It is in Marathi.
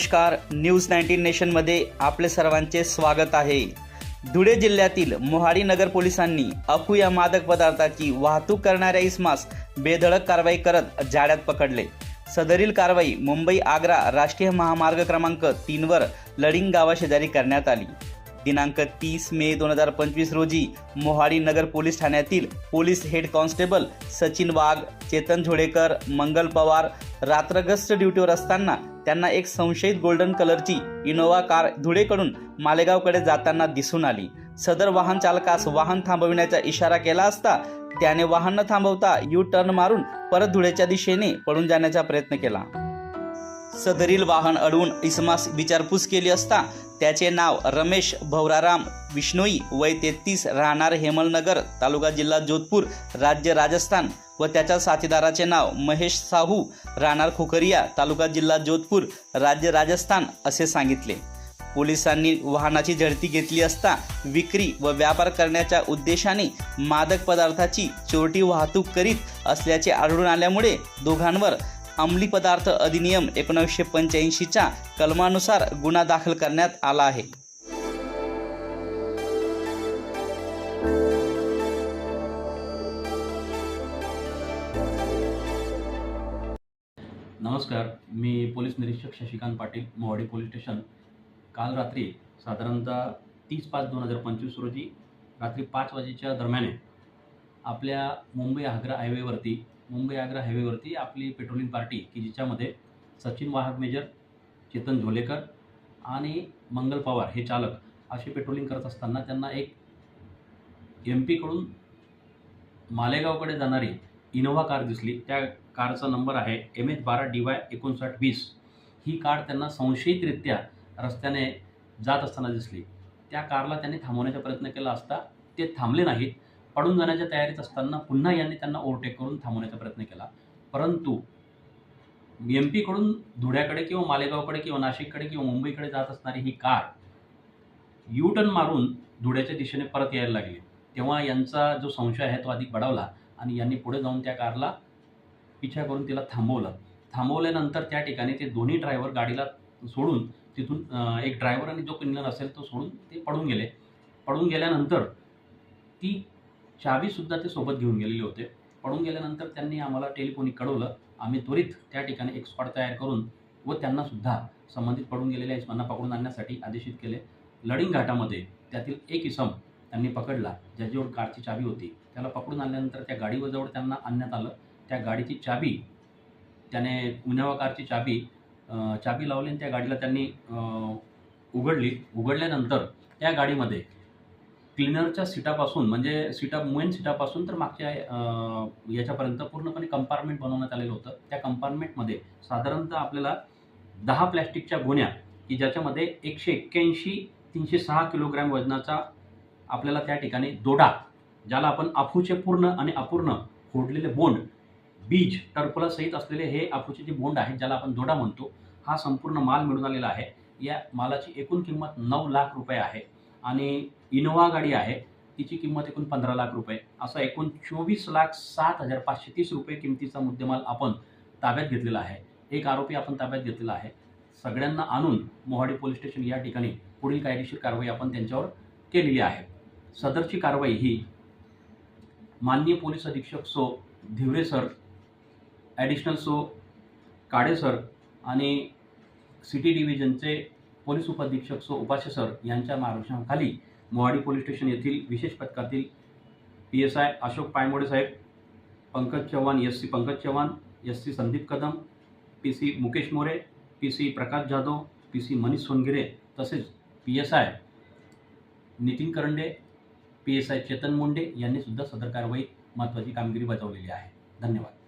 नमस्कार. न्यूज नाईन्टीन नेशनमध्ये आपले सर्वांचे स्वागत आहे. धुळे जिल्ह्यातील मोहाडी नगर पोलिसांनी अफूया मादक पदार्थाची वाहतूक करणाऱ्या इसमास बेधडक कारवाई करत जाळ्यात पकडले. सदरील कारवाई मुंबई आग्रा राष्ट्रीय महामार्ग क्रमांक तीनवर लडिंग गावाशेजारी करण्यात आली. दिनांक तीस मे दोन हजार पंचवीस रोजी मोहाडी नगर पोलीस ठाण्यातील police head constable Sachin Wagh Chetan Zodekar Mangal Pawar रात्रगस्त ड्युटीवर असताना त्यांना एक संशयित गोल्डन कलरची इनोवा कार धुळेकडून मालेगावकडे जाताना दिसून आली. सदर वाहन चालकास वाहन थांबविण्याचा इशारा केला असता त्याने वाहन न थांबवता यू टर्न मारून परत धुळेच्या दिशेने पळून जाण्याचा प्रयत्न केला. सदरील वाहन अडवून इसमास विचारपूस केली असता त्याचे नाव रमेश भवराराम विष्णोई वय तेहतीस राहणार हेमलनगर तालुका जिल्हा जोधपूर राज्य राजस्थान व त्याच्या साथीदाराचे नाव महेश साहू राहणार खोकरिया तालुका जिल्हा जोधपूर राज्य राजस्थान असे सांगितले. पोलिसांनी वाहनाची झडती घेतली असता विक्री व व्यापार करण्याच्या उद्देशाने मादक पदार्थाची चोरटी वाहतूक करीत असल्याचे आढळून आल्यामुळे दोघांवर अंमली पदार्थ अधिनियम एकोणीसशे पंच्याऐंशीच्या कलमानुसार गुन्हा दाखल करण्यात आला आहे. नमस्कार मी पोलीस निरीक्षक शशिकांत पाटील मोवाडी पोलीस स्टेशन. काल रात्री साधारणतः तीस पाच दोन हजार पंचवीस रोजी रात्री पाच वाजेच्या दरम्यान आपल्या मुंबई आग्रा हायवेवरती मुंबई आग्रा हायवेवरती आपली पेट्रोलिंग पार्टी की जिच्यामध्ये सचिन वाहक मेजर चेतन झोलेकर आणि मंगल पवार हे चालक असे पेट्रोलिंग करत असताना त्यांना एक एम पीकडून मालेगावकडे जाणारी इनोव्हा कार दिसली. त्या कारचा नंबर आहे. एम एच बारा डी वाय एकोणसाठ वीस. ही कार त्यांना संशयितरित्या रस्त्याने जात असताना दिसली. त्या कारला त्यांनी थांबवण्याचा प्रयत्न केला असता ते थांबले नाहीत. पडून जाण्याच्या तयारीत असताना पुन्हा यांनी त्यांना ओव्हरटेक करून थांबवण्याचा प्रयत्न केला. परंतु एम पीकडून धुळ्याकडे किंवा मालेगावकडे किंवा नाशिककडे किंवा मुंबईकडे जात असणारी ही कार यू टर्न मारून धुळ्याच्या दिशेने परत यायला लागली. तेव्हा यांचा जो संशय आहे तो अधिक बढावला आणि यांनी पुढे जाऊन त्या कारला पिछा करून तिला थांबवलं. थांबवल्यानंतर त्या ठिकाणी ते दोन्ही ड्रायव्हर गाडीला सोडून तिथून एक ड्रायव्हर आणि जो क्लिनर असेल तो सोडून ते पडून गेले. पडून गेल्यानंतर ती चावीसुद्धा ते सोबत घेऊन गेलेले होते. पडून गेल्यानंतर त्यांनी आम्हाला टेलिफोनिक कळवलं. आम्ही त्वरित त्या ठिकाणी एक स्पॉट तयार करून व त्यांनासुद्धा संबंधित पडून गेलेल्या इसमांना पकडून आणण्यासाठी आदेशित केले. लडिंग घाटामध्ये त्यातील एक इसम त्यांनी पकडला. ज्याच्याजवळ कारची चावी होती. त्याला पकडून आणल्यानंतर त्या गाडीवर जवळ त्यांना आणण्यात आलं. त्या गाडीची चाबी त्याने इनोवा कारची चाबी चाबी लावली आणि त्या गाडीला त्यांनी उघडली. उघडल्यानंतर त्या गाडीमध्ये क्लिनरच्या सीटापासून म्हणजे सीटा मेन सीटापासून तर मागच्या याच्यापर्यंत पूर्णपणे कंपार्टमेंट बनवण्यात आलेलं होतं. त्या कंपार्टमेंटमध्ये साधारणतः आपल्याला दहा प्लॅस्टिकच्या गोण्या की ज्याच्यामध्ये एकशे एक्क्याऐंशी तीनशे सहा किलोग्रॅम वजनाचा आपल्याला त्या ठिकाणी दोडा ज्याला आपण अफूचे पूर्ण आणि अपूर्ण फोडलेले बोंड बीज टर्फला सहित असलेले हे अफूचे जे बोंड आहेत ज्याला आपण दोडा म्हणतो हा संपूर्ण माल मिळून आलेला आहे. या मालाची एकूण किंमत नऊ लाख रुपये आहे आणि इनोवा गाडी आहे तिची किंमत एकूण पंधरा लाख रुपये. असा एकूण चोवीस लाख सात हजार पाचशे तीस रुपये किमतीचा मुद्देमाल आपण ताब्यात घेतलेला आहे. एक आरोपी आपण ताब्यात घेतलेला आहे. सगळ्यांना आणून मोहाडी पोलीस स्टेशन या ठिकाणी पुढील कायदेशीर कारवाई आपण त्यांच्यावर केलेली आहे. सदरची कारवाई ही माननीय पोलीस अधीक्षक सो. धिवरे सर ॲडिशनल सो काडे सर आणि सिटी डिव्हिजनचे पोलीस उपाधीक्षक सो उपास्य सर यांच्या मार्गदर्शनाखाली मोहाडी पोलीस स्टेशन येथील विशेष पथकातील P S I Ashok Paymode Saheb Pankaj Chavan S C Pankaj Chavan S C Sandeep Kadam P C Mukesh More P C Prakash Jadhav P C Manish Songire तसेच P S I Nitin Karande P S I Chetan Munde यांनी सुद्धा सदर कारवाईत महत्त्वाची कामगिरी बजावलेली आहे. धन्यवाद.